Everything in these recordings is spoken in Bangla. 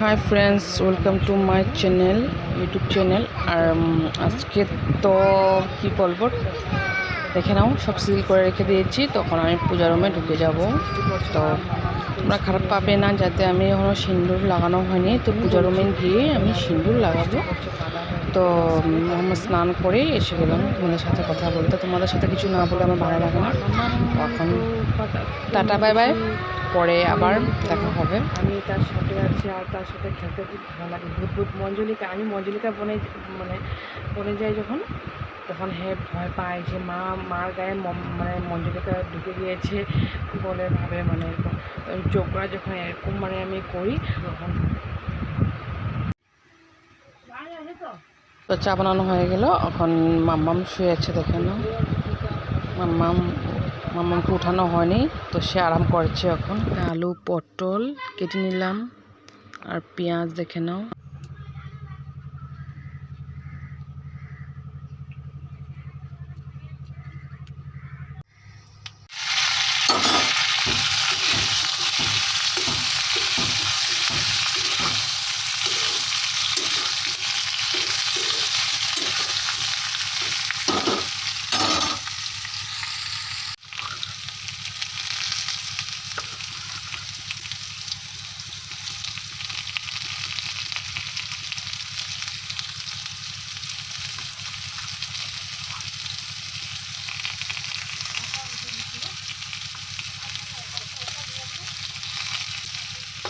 Hi friends welcome to my channel YouTube channel আর আজকে তো কি বলব? দেখে নাও, সব সিল করে রেখে দিয়েছি। তখন আমি পূজা রুমে ঢুকে যাব। তো তোমরা খারাপ পাবে না, যাতে আমি এখনও সিঁদুর লাগানো হয়নি। তো পূজা রুমে গিয়ে আমি সিঁদুর লাগাবো। তো আমরা স্নান করে এসে গেলাম। তোমাদের সাথে কথা বলতে। তোমাদের সাথে কিছু না বলে আমার ভালো লাগে না। তো এখন টাটা বাই বাই পরে আবার দেখা হবে। আমি তার সাথে আছি আর তার সাথে খেলতে খুব ভালো লাগে। ভূত ভূত মঞ্জলিকা আমি মঞ্জলিকা বনে মানে বনে যাই যখন তখন হে ভয় পায় যে মা মার গায়ে মানে মঞ্জলিকা ঢুকে গিয়েছে বলে ভাবে মানে এরকম চোখরা যখন এরকম মানে আমি করি তখন তো চা বানানো হয়ে গেল। এখন মাম্মাম শুয়ে আছে দেখে নাও। মাম্মাম মাম্মামকে উঠানো হয়নি, তো সে আরাম করছে এখন। আলু, পটল কেটে নিলাম, আর পেঁয়াজ দেখে নাও।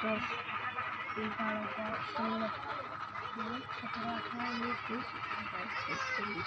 stores. We have a lot of stores. We have a lot of stores.